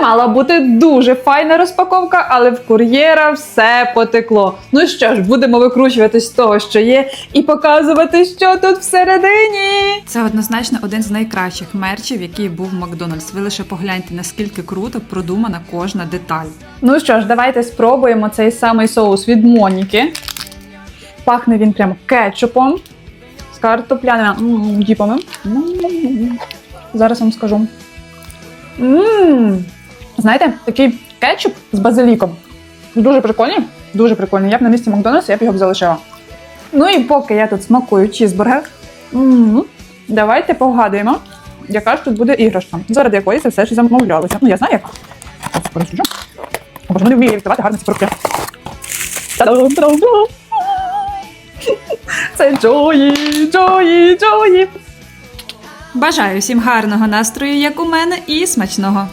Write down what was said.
мала бути дуже файна розпаковка, але в кур'єра все потекло. Ну що ж, будемо викручувати з того, що є, і показувати, що тут всередині. Це однозначно один з найкращих мерчів, який був в Макдональдс. Ви лише погляньте, наскільки круто продумана кожна деталь. Ну що ж, давайте спробуємо цей самий соус від Моніки. Пахне він прям кетчупом з картопляними діпами. Зараз вам скажу. М. Знаєте, такий кетчуп з базиліком. Дуже прикольний, дуже прикольний. Я б на місці Макдональдса я б його б залишила. Ну і поки я тут смакую чізбургер, давайте погадуємо, яка ж тут буде іграшка, заради якої це все ж замовлялося. Ну, я знаю, пересуджу. Боже, вони вміють відкривати. Та-дам, та-дам. Це Джої, Джої, Джої. Бажаю всім гарного настрою, як у мене, і смачного!